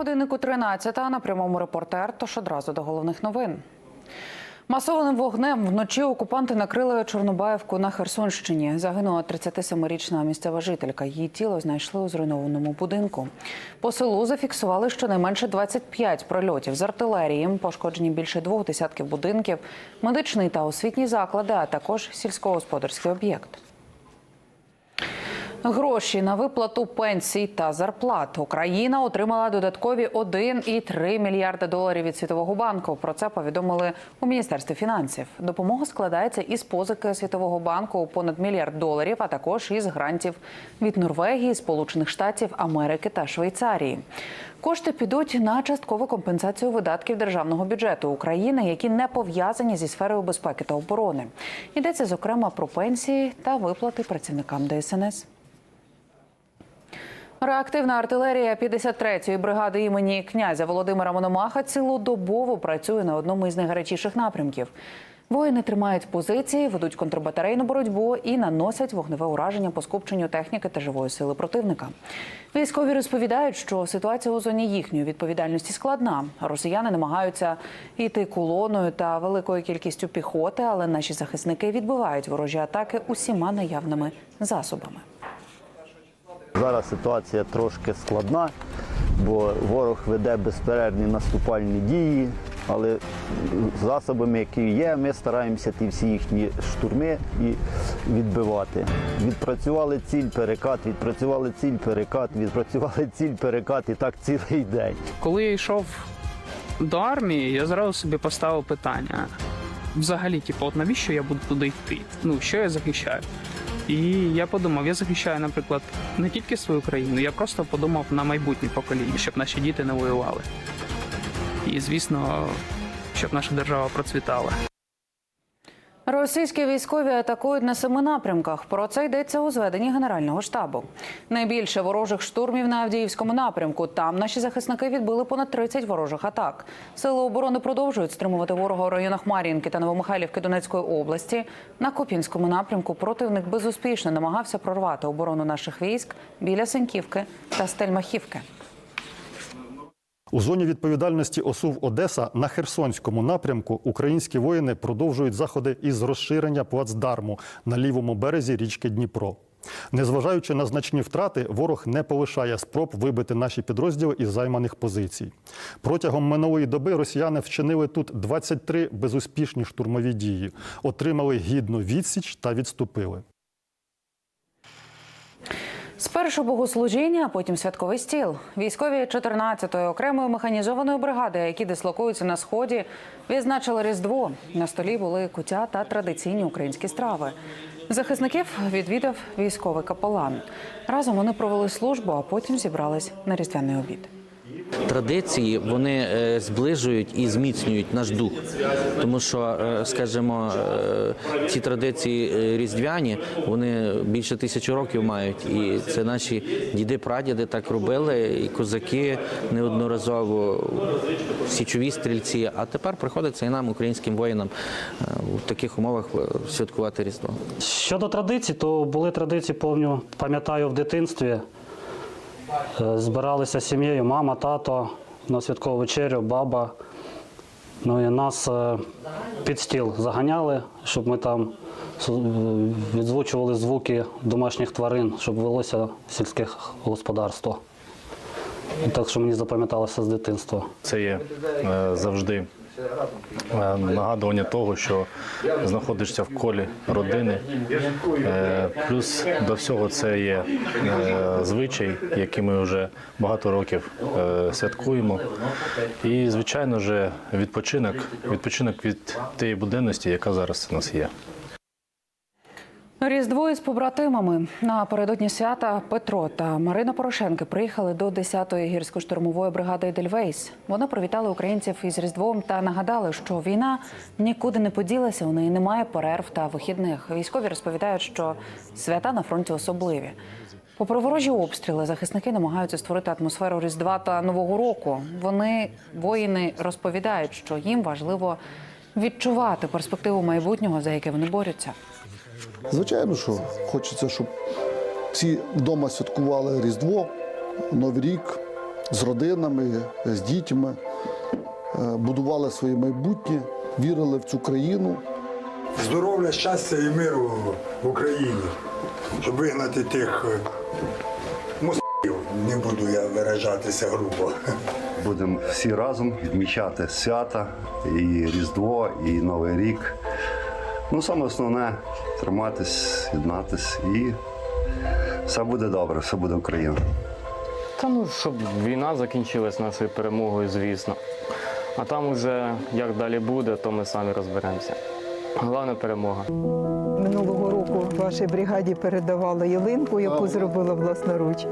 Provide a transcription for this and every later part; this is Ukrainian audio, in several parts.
годиннику 13 на прямому репортер. Тож одразу до головних новин. Масованим вогнем вночі окупанти накрили Чорнобаївку на Херсонщині. Загинула 37-річна місцева жителька. Її тіло знайшли у зруйнованому будинку. По селу зафіксували щонайменше 25 прольотів з артилерії. Пошкоджені більше двох десятків будинків, медичний та освітній заклади, а також сільськогосподарський об'єкт. Гроші на виплату пенсій та зарплат Україна отримала додаткові 1,3 мільярда доларів від Світового банку. Про це повідомили у міністерстві фінансів. Допомога складається із позики Світового банку у понад мільярд доларів, а також із грантів від Норвегії, Сполучених Штатів Америки та Швейцарії. Кошти підуть на часткову компенсацію видатків державного бюджету України, які не пов'язані зі сферою безпеки та оборони. Йдеться зокрема про пенсії та виплати працівникам ДСНС. Реактивна артилерія 53-ї бригади імені князя Володимира Мономаха цілодобово працює на одному із найгарячіших напрямків. Воїни тримають позиції, ведуть контрбатарейну боротьбу і наносять вогневе ураження по скупченню техніки та живої сили противника. Військові розповідають, що ситуація у зоні їхньої відповідальності складна. Росіяни намагаються йти колоною та великою кількістю піхоти, але наші захисники відбивають ворожі атаки усіма наявними засобами. Зараз ситуація трошки складна, бо ворог веде безперервні наступальні дії, але засобами, які є, ми стараємося ті всі їхні штурми і відбивати. Відпрацювали ціль перекат, відпрацювали ціль перекат, відпрацювали ціль перекат і так цілий день. Коли я йшов до армії, я зразу собі поставив питання: взагалі, типу, от навіщо я буду туди йти? Ну, що я захищаю? І я подумав, я захищаю, наприклад, не тільки свою країну, я просто подумав на майбутнє покоління, щоб наші діти не воювали. І, звісно, щоб наша держава процвітала. Російські військові атакують на семи напрямках. Про це йдеться у зведенні Генерального штабу. Найбільше ворожих штурмів на Авдіївському напрямку. Там наші захисники відбили понад 30 ворожих атак. Сили оборони продовжують стримувати ворога у районах Мар'їнки та Новомихайлівки Донецької області. На Куп'янському напрямку противник безуспішно намагався прорвати оборону наших військ біля Сеньківки та Стельмахівки. У зоні відповідальності ОСУВ Одеса на Херсонському напрямку українські воїни продовжують заходи із розширення плацдарму на лівому березі річки Дніпро. Незважаючи на значні втрати, ворог не полишає спроб вибити наші підрозділи із займаних позицій. Протягом минулої доби росіяни вчинили тут 23 безуспішні штурмові дії, отримали гідну відсіч та відступили. Спершу богослужіння, а потім святковий стіл. Військові 14-ї окремої механізованої бригади, які дислокуються на сході, відзначили різдво. На столі були куття та традиційні українські страви. Захисників відвідав військовий капелан. Разом вони провели службу, а потім зібрались на різдвяний обід. Традиції вони е, зближують і зміцнюють наш дух, тому що, е, скажімо, е, ці традиції різдвяні вони більше тисячі років мають, і це наші діди, прадіди так робили, і козаки неодноразово, січові стрільці. А тепер приходиться і нам, українським воїнам, у таких умовах святкувати різдво. Щодо традицій, то були традиції, повню, пам'ятаю, в дитинстві. Е, Збиралися з сім'єю, мама, тато на святкову вечерю, баба. Ну і нас е, під стіл заганяли, щоб ми там е, відзвучували звуки домашніх тварин, щоб велося сільське господарство. Так що мені запам'яталося з дитинства. Це є завжди нагадування того, що знаходишся в колі родини. Е, Плюс до всього це є е, звичай, який ми вже багато років е, святкуємо. І, звичайно вже відпочинок, відпочинок від тієї буденності, яка зараз у нас є. Різдво із побратимами напередодні свята Петро та Марина Порошенки приїхали до 10-ї гірсько-штурмової бригади Едельвейс. Вони привітали українців із Різдвом та нагадали, що війна нікуди не поділася, у неї немає перерв та вихідних. Військові розповідають, що свята на фронті особливі. Попри ворожі обстріли, захисники намагаються створити атмосферу Різдва та Нового року. Вони воїни розповідають, що їм важливо відчувати перспективу майбутнього, за яке вони борються. Звичайно, що хочеться, щоб всі вдома святкували Різдво, Новий рік, з родинами, з дітьми, е, будували своє майбутнє, вірили в цю країну. Здоров'я, щастя і миру в Україні, щоб вигнати тих е, москалів. Не буду я виражатися грубо. Будемо всі разом відмічати свята, і Різдво, і Новий рік. Ну, саме основне триматись, єднатись і все буде добре, все буде Україна. Та ну, щоб війна закінчилась нашою перемогою, звісно. А там уже як далі буде, то ми самі розберемося. Головне перемога. Минулого року вашій бригаді передавала ялинку, яку зробила власноруч.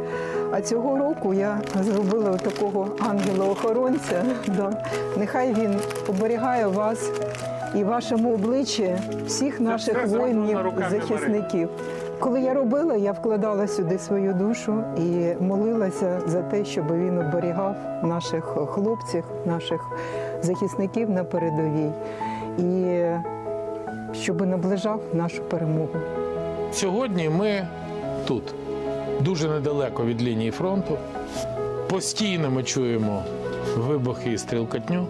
А цього року я зробила такого ангела-охоронця. Да. Нехай він оберігає вас і вашому обличчі всіх наших воїнів, захисників. Коли я робила, я вкладала сюди свою душу і молилася за те, щоб він оберігав наших хлопців, наших захисників на передовій. І щоб наближав нашу перемогу. Сьогодні ми тут, дуже недалеко від лінії фронту. Постійно ми чуємо вибухи і стрілкотню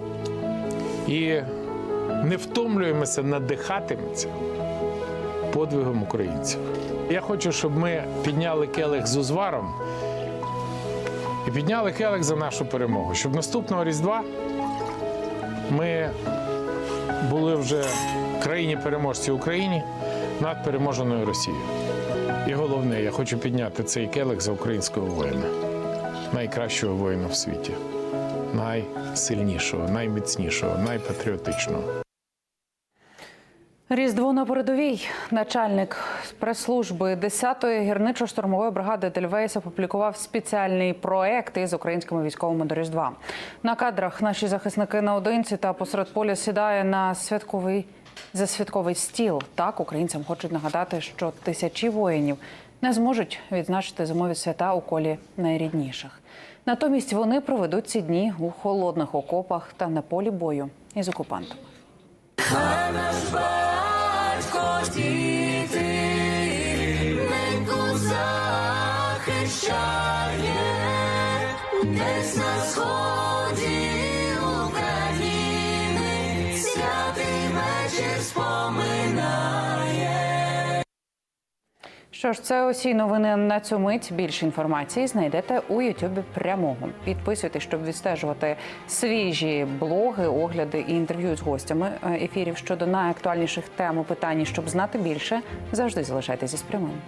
і не втомлюємося надихатиметься подвигом українців. Я хочу, щоб ми підняли келих з узваром і підняли келих за нашу перемогу, щоб наступного Різдва ми були вже в країні переможці Україні над переможеною Росією. І головне, я хочу підняти цей келих за українського воїна, найкращого воїна в світі, найсильнішого, найміцнішого, найпатріотичного. Різдво на передовій. Начальник прес-служби 10-ї гірничо-штурмової бригади Дельвейс опублікував спеціальний проект із українськими військовими до Різдва. На кадрах наші захисники наодинці та посеред поля сідає на святковий за святковий стіл. Так українцям хочуть нагадати, що тисячі воїнів не зможуть відзначити зимові свята у колі найрідніших. Натомість вони проведуть ці дні у холодних окопах та на полі бою із окупантами. Ненько діти, захищає, десь на сході України, святий вечір споминає. Що ж, це усі новини на цю мить. Більше інформації знайдете у Ютубі прямого. Підписуйтесь, щоб відстежувати свіжі блоги, огляди і інтерв'ю з гостями е, ефірів щодо найактуальніших тем у питань, щоб знати більше. Завжди залишайтеся з прямим.